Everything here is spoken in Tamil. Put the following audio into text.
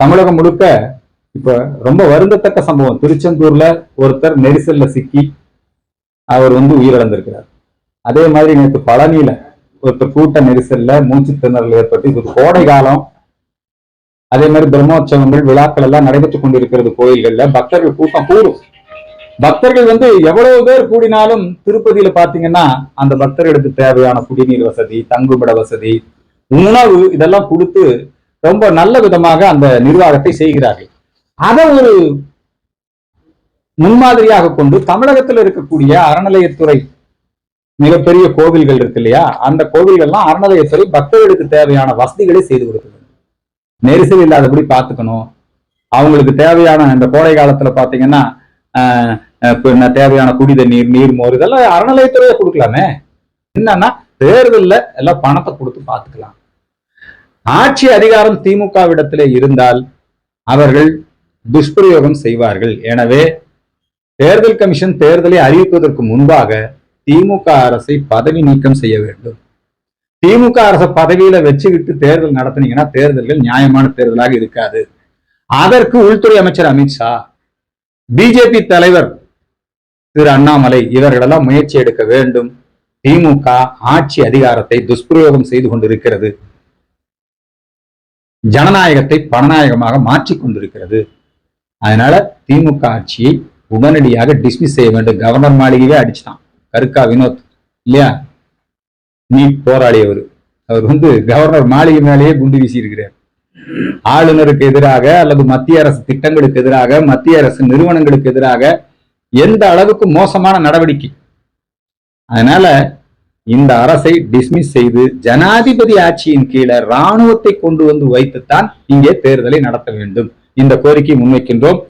தமிழகம் முழுக்க இப்ப ரொம்ப வருந்தத்தக்க சம்பவம். திருச்செந்தூர்ல ஒருத்தர் நெரிசல்ல சிக்கி அவர் வந்து உயிரிழந்திருக்கிறார். அதே மாதிரி நேற்று பழனியில ஒருத்தர் கூட்ட நெரிசல்ல மூச்சு திணறல் ஏற்பட்டு இது கோடை காலம். அதே மாதிரி பிரம்மோற்சவங்கள் விழாக்கள் எல்லாம் நடைபெற்றுக் கொண்டிருக்கிறது கோயில்கள்ல. பக்தர்கள் கூட்டம் கூடும். பக்தர்கள் வந்து எவ்வளவு பேர் கூடினாலும் திருப்பதியில பாத்தீங்கன்னா அந்த பக்தர்களுக்கு தேவையான குடிநீர் வசதி தங்குமிட வசதி உணவு இதெல்லாம் கொடுத்து ரொம்ப நல்ல விதமாக அந்த நிர்வாகத்தை செய்கிறார்கள். அதை ஒரு முன்மாதிரியாக கொண்டு தமிழகத்தில் இருக்கக்கூடிய அறநிலையத்துறை மிகப்பெரிய கோவில்கள் இருக்கு இல்லையா? அந்த கோவில்கள்லாம் அறநிலையத்துறை பக்தர்களுக்கு தேவையான வசதிகளை செய்து கொடுக்குது நெரிசல் இல்லாதபடி பார்த்துக்கணும். அவங்களுக்கு தேவையான இந்த கோடை காலத்துல பாத்தீங்கன்னா ஆஹ், தேவையான குடி தண்ணீர் நீர் மோர் இதெல்லாம் அறநிலையத்துறையை கொடுக்கலாமே. என்னன்னா தேர்தல்ல எல்லாம் பணத்தை கொடுத்து பார்த்துக்கலாம். ஆட்சி அதிகாரம் திமுகவிடத்திலே இருந்தால் அவர்கள் துஷ்பிரயோகம் செய்வார்கள். எனவே தேர்தல் கமிஷன் தேர்தலை அறிவிப்பதற்கு முன்பாக திமுக அரசை பதவி நீக்கம் செய்ய வேண்டும். திமுக அரசை பதவியில வச்சுக்கிட்டு தேர்தல் நடத்துனீங்கன்னா தேர்தல்கள் நியாயமான தேர்தலாக இருக்காது. அதற்கு உள்துறை அமைச்சர் அமித்ஷா பிஜேபி தலைவர் திரு அண்ணாமலை இவர்களெல்லாம் முயற்சி எடுக்க வேண்டும். திமுக ஆட்சி அதிகாரத்தை துஷ்பிரயோகம் செய்து கொண்டிருக்கிறது. ஜனநாயகத்தை பணநாயகமாக மாற்றி கொண்டிருக்கிறது. அதனால திமுக ஆட்சியை உடனடியாக டிஸ்மிஸ் செய்ய வேண்டும். கவர்னர் மாளிகையே அடிச்சிட்டான். கருக்கா வினோத் இல்லையா? நீட் போராளி அவர் அவர் வந்து கவர்னர் மாளிகை மேலேயே குண்டு வீசி இருக்கிறார் ஆளுநருக்கு எதிராக அல்லது மத்திய அரசு திட்டங்களுக்கு எதிராக மத்திய அரசு நிறுவனங்களுக்கு எதிராக எந்த அளவுக்கு மோசமான நடவடிக்கை? அதனால இந்த அரசை டிஸ்மிஸ் செய்து ஜனாதிபதி ஆட்சியின் கீழே ராணுவத்தை கொண்டு வந்து வைத்துத்தான் இங்கே தேர்தலை நடத்த வேண்டும். இந்த கோரிக்கை முன்வைக்கின்றோம்.